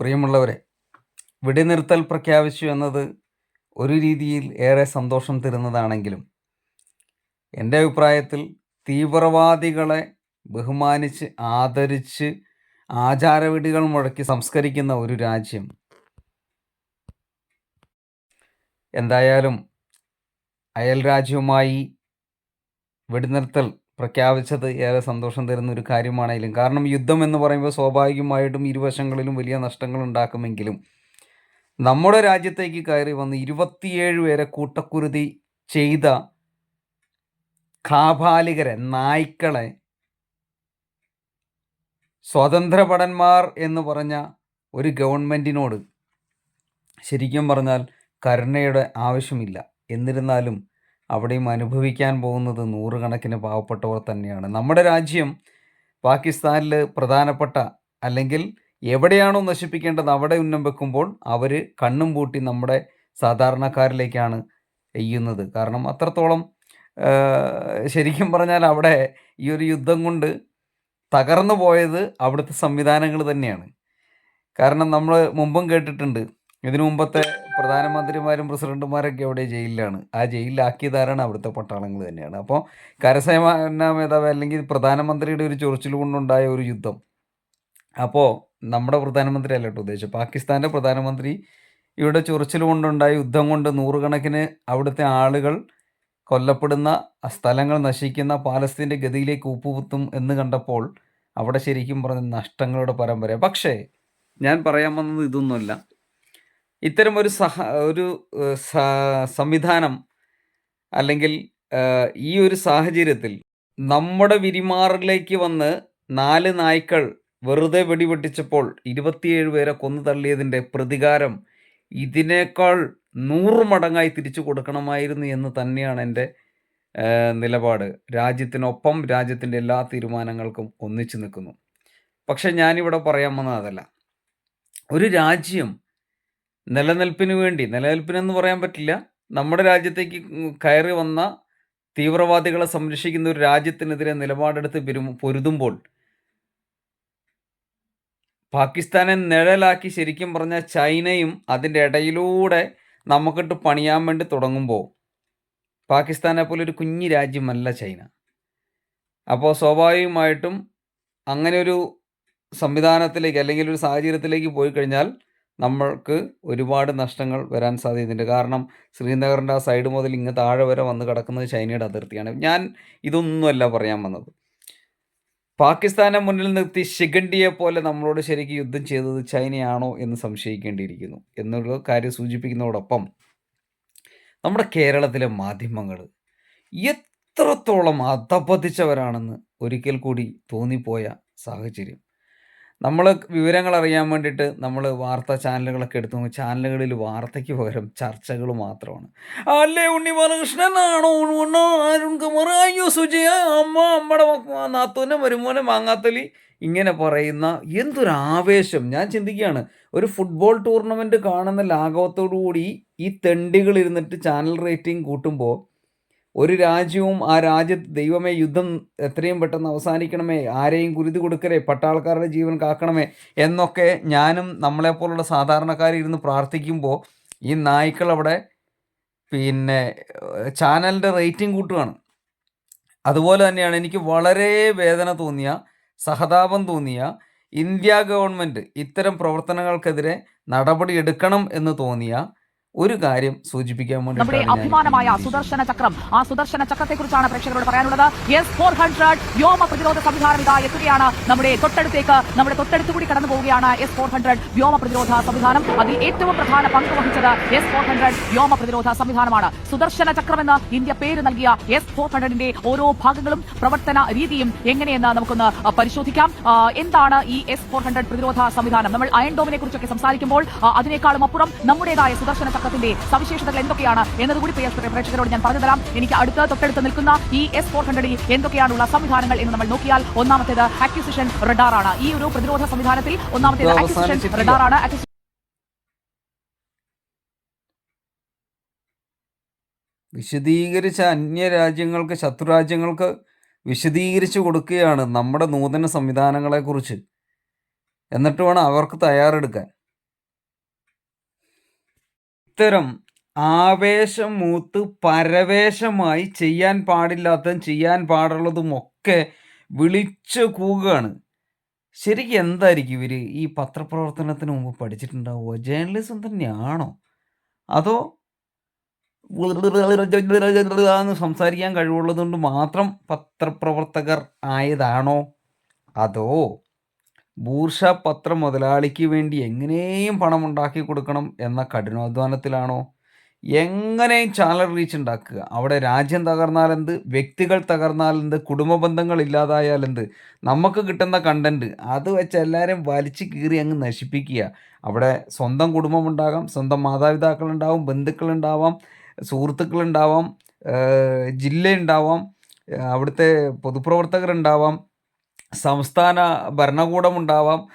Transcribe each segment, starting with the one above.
പ്രിയമുള്ളവരെ വെടിനിർത്തൽ പ്രഖ്യാപിച്ചു എന്നത് ഒരു രീതിയിൽ ഏറെ സന്തോഷം തരുന്നതാണെങ്കിലും എന്റെ അഭിപ്രായത്തിൽ തീവ്രവാദികളെ ബഹുമാനിച്ച് ആദരിച്ച് ആചാരവിടികൾ മുഴക്കി സംസ്കരിക്കുന്ന ഒരു രാജ്യം. എന്തായാലും അയൽ രാജ്യവുമായി വെടിനിർത്തൽ പ്രഖ്യാപിച്ചത് ഏറെ സന്തോഷം തരുന്ന ഒരു കാര്യമാണെങ്കിലും കാരണം യുദ്ധം എന്ന് പറയുമ്പോൾ സ്വാഭാവികമായിട്ടും ഇരുവശങ്ങളിലും വലിയ നഷ്ടങ്ങൾ ഉണ്ടാക്കുമെങ്കിലും നമ്മുടെ രാജ്യത്തേക്ക് കയറി വന്ന് ഇരുപത്തിയേഴ് പേരെ കൂട്ടക്കുരുതി ചെയ്ത കാപാലികരെ നായ്ക്കളെ സ്വതന്ത്രഭടന്മാർ എന്ന് പറഞ്ഞ ഒരു ഗവൺമെന്റിനോട് ശരിക്കും പറഞ്ഞാൽ കരുണയുടെ ആവശ്യമില്ല. എന്നിരുന്നാലും അവിടെയും അനുഭവിക്കാൻ പോകുന്നത് നൂറുകണക്കിന് പാവപ്പെട്ടവർ തന്നെയാണ്. നമ്മുടെ രാജ്യം പാകിസ്ഥാനിൽ പ്രധാനപ്പെട്ട അല്ലെങ്കിൽ എവിടെയാണോ നശിപ്പിക്കേണ്ടത് അവിടെ ഉന്നം വെക്കുമ്പോൾ അവർ കണ്ണും പൂട്ടി നമ്മുടെ സാധാരണക്കാരിലേക്കാണ് എയ്യുന്നത്. കാരണം അത്രത്തോളം ശരിക്കും പറഞ്ഞാൽ അവിടെ ഈ ഒരു യുദ്ധം കൊണ്ട് തകർന്നു പോയത് അവിടുത്തെ സംവിധാനങ്ങൾ തന്നെയാണ്. കാരണം നമ്മൾ മുമ്പും കേട്ടിട്ടുണ്ട്. ഇതിനു മുമ്പത്തെ പ്രധാനമന്ത്രിമാരും പ്രസിഡന്റുമാരൊക്കെ അവിടെ ജയിലിലാണ്. ആ ജയിലിലാക്കിയതാരാണ് അവിടുത്തെ പട്ടാളങ്ങൾ തന്നെയാണ്. അപ്പോൾ കരസേന മേധാവി അല്ലെങ്കിൽ പ്രധാനമന്ത്രിയുടെ ഒരു ചൊറിച്ചിൽ കൊണ്ടുണ്ടായ ഒരു യുദ്ധം. അപ്പോൾ നമ്മുടെ പ്രധാനമന്ത്രി അല്ല കേട്ടോ ഉദ്ദേശിച്ചത്. പാകിസ്ഥാന്റെ പ്രധാനമന്ത്രി ഇവിടെ ചൊറിച്ചിൽ കൊണ്ടുണ്ടായ യുദ്ധം കൊണ്ട് നൂറുകണക്കിന് അവിടുത്തെ ആളുകൾ കൊല്ലപ്പെടുന്ന സ്ഥലങ്ങൾ നശിക്കുന്ന പാലസ്തീന്റെ ഗതിയിലേക്ക് ഉപ്പുപുത്തും എന്ന് കണ്ടപ്പോൾ അവിടെ ശരിക്കും പറഞ്ഞ നഷ്ടങ്ങളുടെ പരമ്പര. പക്ഷേ ഞാൻ പറയാൻ വന്നത് ഇതൊന്നുമല്ല. ഇത്തരം ഒരു സഹ ഒരു സംവിധാനം അല്ലെങ്കിൽ ഈ ഒരു സാഹചര്യത്തിൽ നമ്മുടെ വിരിമാറിലേക്ക് വന്ന് നാല് നായ്ക്കൾ വെറുതെ വെടിവെട്ടിച്ചപ്പോൾ ഇരുപത്തിയേഴ് പേരെ കൊന്നു തള്ളിയതിന്റെ പ്രതികാരം ഇതിനേക്കാൾ നൂറ് മടങ്ങായി തിരിച്ചു കൊടുക്കണമായിരുന്നു എന്ന് തന്നെയാണ് എന്റെ നിലപാട്. രാജ്യത്തിനൊപ്പം രാജ്യത്തിന്റെ എല്ലാ തീരുമാനങ്ങൾക്കും ഒന്നിച്ചു നിൽക്കുന്നു. പക്ഷെ ഞാനിവിടെ പറയാൻ വന്നതല്ല. ഒരു രാജ്യം നിലനിൽപ്പിന് വേണ്ടി നിലനിൽപ്പിനെന്ന് പറയാൻ പറ്റില്ല. നമ്മുടെ രാജ്യത്തേക്ക് കയറി വന്ന തീവ്രവാദികളെ സംരക്ഷിക്കുന്ന ഒരു രാജ്യത്തിനെതിരെ നിലപാടെടുത്ത് പെരും പൊരുതുമ്പോൾ പാകിസ്ഥാനെ നിഴലാക്കി ശരിക്കും പറഞ്ഞാൽ ചൈനയും അതിന്റെ ഇടയിലൂടെ നമുക്കിട്ട് പണിയാൻ വേണ്ടി തുടങ്ങുമ്പോൾ പാകിസ്ഥാനെ പോലെ ഒരു കുഞ്ഞു രാജ്യമല്ല ചൈന. അപ്പോൾ സ്വാഭാവികമായിട്ടും അങ്ങനെ ഒരു സംവിധാനത്തിലേക്ക് അല്ലെങ്കിൽ ഒരു സാഹചര്യത്തിലേക്ക് പോയി കഴിഞ്ഞാൽ നമ്മൾക്ക് ഒരുപാട് നഷ്ടങ്ങൾ വരാൻ സാധ്യതയുണ്ട്. കാരണം ശ്രീനഗറിന്റെ ആ സൈഡ് മുതൽ ഇങ്ങ് താഴെ വരെ വന്ന് കിടക്കുന്നത് ചൈനയുടെ അതിർത്തിയാണ്. ഞാൻ ഇതൊന്നുമല്ല പറയാൻ വന്നത്. പാകിസ്ഥാനെ മുന്നിൽ നിർത്തി ശിഖണ്ഡിയെ പോലെ നമ്മളോട് ശരിക്കും യുദ്ധം ചെയ്തത് ചൈനയാണോ എന്ന് സംശയിക്കേണ്ടിയിരിക്കുന്നു. എന്നുള്ള കാര്യം സൂചിപ്പിക്കുന്നതോടൊപ്പം നമ്മുടെ കേരളത്തിലെ മാധ്യമങ്ങൾ എത്രത്തോളം അധപ്പതിച്ചവരാണെന്ന് ഒരിക്കൽ കൂടി തോന്നിപ്പോയ സാഹചര്യം. നമ്മൾ വിവരങ്ങൾ അറിയാൻ വേണ്ടിയിട്ട് നമ്മൾ വാർത്താ ചാനലുകളൊക്കെ എടുത്തു നോക്കും ചാനലുകളിൽ വാർത്തയ്ക്ക് പകരം ചർച്ചകൾ മാത്രമാണ്. അല്ലേ ഉണ്ണി ബാലകൃഷ്ണനാണോ അരുൺ കുമാർ അയ്യോ സുജയ അമ്മ അമ്മയുടെ നാത്തൂനെ വരുമോനെ മാങ്ങാത്തലി. ഇങ്ങനെ പറയുന്ന എന്തൊരു ആവേശം. ഞാൻ ചിന്തിക്കുകയാണ് ഒരു ഫുട്ബോൾ ടൂർണമെന്റ് കാണുന്ന ലാഘവത്തോടു കൂടി ഈ തെണ്ടികൾ ഇരുന്നിട്ട് ചാനൽ റേറ്റിംഗ് കൂട്ടുമ്പോൾ ഒരു രാജ്യവും ആ രാജ്യത്ത് ദൈവമേ യുദ്ധം എത്രയും പെട്ടെന്ന് അവസാനിക്കണമേ ആരെയും കുരുതി കൊടുക്കരേ പട്ടാൾക്കാരുടെ ജീവൻ കാക്കണമേ എന്നൊക്കെ ഞാനും നമ്മളെപ്പോലുള്ള സാധാരണക്കാരിരുന്ന് പ്രാർത്ഥിക്കുമ്പോൾ ഈ നായ്ക്കൾ അവിടെ പിന്നെ ചാനലിന്റെ റേറ്റിംഗ് കൂട്ടുകയാണ് അതുപോലെ തന്നെയാണ് എനിക്ക് വളരെ വേദന തോന്നിയ സഹതാപം തോന്നിയ ഇന്ത്യ ഗവൺമെന്റ് ഇത്തരം പ്രവർത്തനങ്ങൾക്കെതിരെ നടപടി എടുക്കണം എന്ന് തോന്നിയ ഒരു കാര്യം സൂചിപ്പിക്കാൻ വേണ്ടി നമ്മുടെ അഭിമാനമായ സുദർശന ചക്രം. ആ സുദർശന ചക്രത്തെ കുറിച്ചാണ് പ്രേക്ഷകരോട് പറയാനുള്ളത്. എസ് ഫോർ ഹൺഡ്രഡ് വ്യോമ പ്രതിരോധ സംവിധാനം ഇതാ എത്തുകയാണ്. നമ്മുടെ തൊട്ടടുത്തേക്ക് നമ്മുടെ തൊട്ടടുത്ത് കൂടി കടന്നു പോവുകയാണ് എസ് ഫോർ ഹൺഡ്രഡ് വ്യോമ പ്രതിരോധ സംവിധാനം. അതിൽ ഏറ്റവും പ്രധാന പങ്ക് വഹിച്ചത് എസ് ഫോർ ഹൺഡ്രഡ് വ്യോമ പ്രതിരോധ സംവിധാനമാണ്. സുദർശന ചക്രമെന്ന് ഇന്ത്യ പേര് നൽകിയ എസ് ഫോർ ഹൺഡ്രഡിന്റെ ഓരോ ഭാഗങ്ങളും പ്രവർത്തന രീതിയും എങ്ങനെയെന്ന് നമുക്കൊന്ന് പരിശോധിക്കാം. എന്താണ് ഈ എസ് ഫോർ ഹൺഡ്രഡ് പ്രതിരോധ സംവിധാനം? നമ്മൾ അയൺ ഡോമിനെ കുറിച്ചൊക്കെ സംസാരിക്കുമ്പോൾ അതിനേക്കാളും അപ്പുറം നമ്മുടേതായ സുദർശന ചക്രത്തിന്റെ സവിശേഷതകൾ എന്തൊക്കെയാണ് എന്നതുകൂടി പ്രേക്ഷകരോട് ഞാൻ പറഞ്ഞു തരാം എനിക്ക് അടുത്ത് തൊട്ടടുത്ത് നിൽക്കുന്ന ഈ എസ് ഫോർ ഹൺഡ്രഡിൽ എന്തൊക്കെയാണുള്ള സംവിധാനങ്ങൾ എന്ന് നമ്മൾ നോക്കിയാൽ ഒന്നാമത്തേത് അക്യൂസിഷൻ റഡാറാണ് ഈ ഒരു പ്രതിരോധ സംവിധാനത്തിൽ ഒന്നാമത്തേത് അക്യൂസിഷൻ റഡാറാണ് വിശദീകരിച്ച അന്യരാജ്യങ്ങൾക്ക് ശത്രുരാജ്യങ്ങൾക്ക് വിശദീകരിച്ചു കൊടുക്കുകയാണ് നമ്മുടെ നൂതന സംവിധാനങ്ങളെക്കുറിച്ച്. എന്നിട്ട് വേണം അവർക്ക് തയ്യാറെടുക്കാൻ. ഇത്തരം ആവേശം മൂത്ത് പരവേശമായി ചെയ്യാൻ പാടില്ലാത്തതും ചെയ്യാൻ പാടുള്ളതും ഒക്കെ വിളിച്ചു കൂകുകയാണ് ശരിക്കും എന്തായിരിക്കും ഇവർ ഈ പത്രപ്രവർത്തനത്തിന് മുമ്പ് പഠിച്ചിട്ടുണ്ടാവുക? ജേർണലിസം തന്നെയാണോ? അതോ സംസാരിക്കാൻ കഴിവുള്ളത് കൊണ്ട് മാത്രം പത്രപ്രവർത്തകർ ആയതാണോ? അതോ ബൂർഷ പത്ര മുതലാളിക്ക് വേണ്ടി എങ്ങനെയും പണം ഉണ്ടാക്കി കൊടുക്കണം എന്ന കഠിനാധ്വാനത്തിലാണോ? എങ്ങനെയും ചാനൽ റീച്ച് ഉണ്ടാക്കുക. അവിടെ രാജ്യം തകർന്നാലെന്ത്? വ്യക്തികൾ തകർന്നാലെന്ത്? കുടുംബ ബന്ധങ്ങൾ ഇല്ലാതായാലെന്ത്? നമുക്ക് കിട്ടുന്ന കണ്ടന്റ് അത് വെച്ച് എല്ലാവരും വലിച്ചു കീറി അങ്ങ് നശിപ്പിക്കുക. അവിടെ സ്വന്തം കുടുംബമുണ്ടാകാം സ്വന്തം മാതാപിതാക്കളുണ്ടാവും ബന്ധുക്കളുണ്ടാവാം സുഹൃത്തുക്കളുണ്ടാവാം ജില്ലയുണ്ടാവാം അവിടുത്തെ പൊതുപ്രവർത്തകരുണ്ടാവാം സംസ്ഥാന ഭരണകൂടമുണ്ടാവാം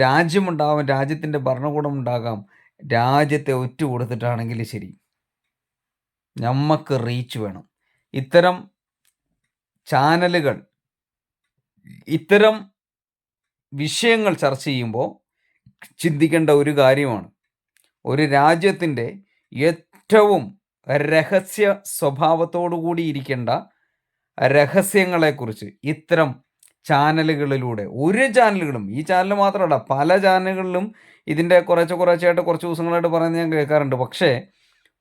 രാജ്യമുണ്ടാവാം രാജ്യത്തിന്റെ ഭരണകൂടമുണ്ടാകാം രാജ്യത്തെ ഒറ്റ കൊടുത്തിട്ടാണെങ്കിൽ ശരി. നമുക്ക് റീച്ച് വേണം. ഇത്തരം ചാനലുകൾ ഇത്തരം വിഷയങ്ങൾ ചർച്ച ചെയ്യുമ്പോൾ ചിന്തിക്കേണ്ട ഒരു കാര്യമാണ്. ഒരു രാജ്യത്തിന്റെ ഏറ്റവും രഹസ്യ സ്വഭാവത്തോടു കൂടി ഇരിക്കേണ്ട രഹസ്യങ്ങളെക്കുറിച്ച് ഇത്തരം ചാനലുകളിലൂടെ ഒരു ചാനലുകളും ഈ ചാനൽ മാത്രമല്ല പല ചാനലുകളിലും ഇതിന്റെ കുറച്ച് കുറച്ചായിട്ട് കുറച്ച് ദിവസങ്ങളായിട്ട് പറയുന്നത് ഞാൻ കേൾക്കാറുണ്ട്. പക്ഷേ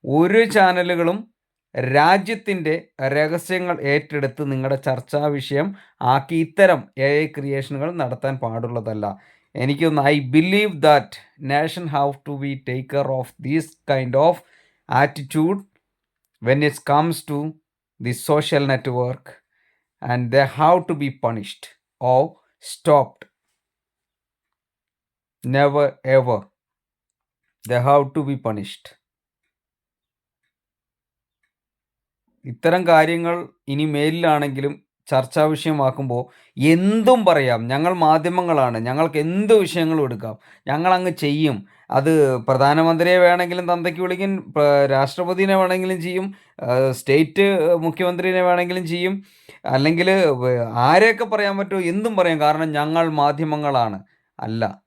ഒരു ചാനലുകളും രാജ്യത്തിന്റെ രഹസ്യങ്ങൾ ഏറ്റെടുത്ത് നിങ്ങളുടെ ചർച്ചാ വിഷയം ആക്കി ഇത്തരം എ ഐ ക്രിയേഷനുകൾ നടത്താൻ പാടുള്ളതല്ല. എനിക്കൊന്ന് I believe that nation have to be taker of these kind of attitude when it's comes to the social network and they have to be punished or stopped. Never ever. They have to be punished. ഇത്തരം കാര്യങ്ങൾ ഇനി മേലിലാണെങ്കിലും ചർച്ചാ വിഷയമാക്കുമ്പോൾ എന്തും പറയാം. ഞങ്ങൾ മാധ്യമങ്ങളാണ്. ഞങ്ങൾക്ക് എന്ത് വിഷയങ്ങളും എടുക്കാം. ഞങ്ങൾ അങ്ങ് ചെയ്യും. അത് പ്രധാനമന്ത്രിയെ വേണമെങ്കിലും തന്തയ്ക്ക് വിളിക്കും രാഷ്ട്രപതിനെ വേണമെങ്കിലും ചെയ്യും സ്റ്റേറ്റ് മുഖ്യമന്ത്രിനെ വേണമെങ്കിലും ചെയ്യും. അല്ലെങ്കിൽ ആരെയൊക്കെ പറയാൻ പറ്റുമോ എന്തും പറയാം. കാരണം ഞങ്ങൾ മാധ്യമങ്ങളാണ്. അല്ല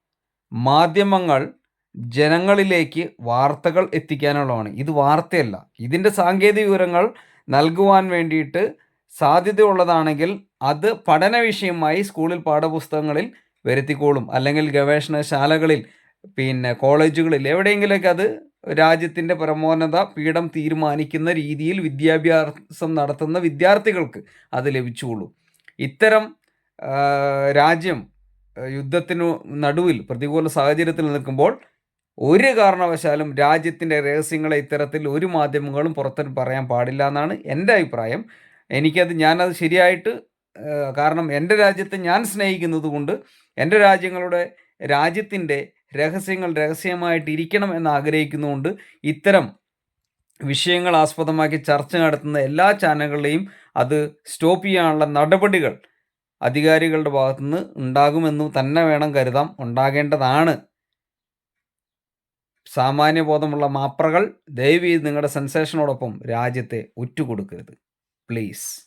മാധ്യമങ്ങൾ ജനങ്ങളിലേക്ക് വാർത്തകൾ എത്തിക്കാനുള്ളതാണ്. ഇത് വാർത്തയല്ല. ഇതിന്റെ സാങ്കേതിക വിവരങ്ങൾ നൽകുവാൻ വേണ്ടിയിട്ട് സാധ്യതയുള്ളതാണെങ്കിൽ അത് പഠന വിഷയമായി സ്കൂളിൽ പാഠപുസ്തകങ്ങളിൽ വരുത്തിക്കോളും. അല്ലെങ്കിൽ ഗവേഷണശാലകളിൽ പിന്നെ കോളേജുകളിൽ എവിടെയെങ്കിലൊക്കെ അത് രാജ്യത്തിന്റെ പരമോന്നത പീഠം തീരുമാനിക്കുന്ന രീതിയിൽ വിദ്യാഭ്യാസം നടത്തുന്ന വിദ്യാർത്ഥികൾക്ക് അത് ലഭിച്ചുള്ളൂ ഇത്തരം രാജ്യം യുദ്ധത്തിനു നടുവിൽ പ്രതികൂല സാഹചര്യത്തിൽ നിൽക്കുമ്പോൾ ഒരു കാരണവശാലും രാജ്യത്തിന്റെ രഹസ്യങ്ങളെ ഇത്തരത്തിൽ ഒരു മാധ്യമങ്ങളും പുറത്തു പറയാൻ പാടില്ല എന്നാണ് എന്റെ അഭിപ്രായം. എനിക്കത് ഞാനത് ശരിയായിട്ട് കാരണം എന്റെ രാജ്യത്തെ ഞാൻ സ്നേഹിക്കുന്നത് കൊണ്ട് എന്റെ രാജ്യങ്ങളുടെ രാജ്യത്തിന്റെ രഹസ്യങ്ങൾ രഹസ്യമായിട്ട് ഇരിക്കണം എന്ന് ആഗ്രഹിക്കുന്നതുകൊണ്ട് ഇത്തരം വിഷയങ്ങൾ ആസ്പദമാക്കി ചർച്ച നടത്തുന്ന എല്ലാ ചാനലുകളെയും അത് സ്റ്റോപ്പ് ചെയ്യാനുള്ള നടപടികൾ അധികാരികളുടെ ഭാഗത്തുനിന്ന് ഉണ്ടാകുമെന്ന് തന്നെ വേണം കരുതാം. ഉണ്ടാകേണ്ടതാണ്. സാമാന്യബോധമുള്ള മാപ്രകൾ ദയവ് ചെയ്ത് നിങ്ങളുടെ സെൻസേഷനോടൊപ്പം രാജ്യത്തെ ഉറ്റുകൊടുക്കരുത്. place.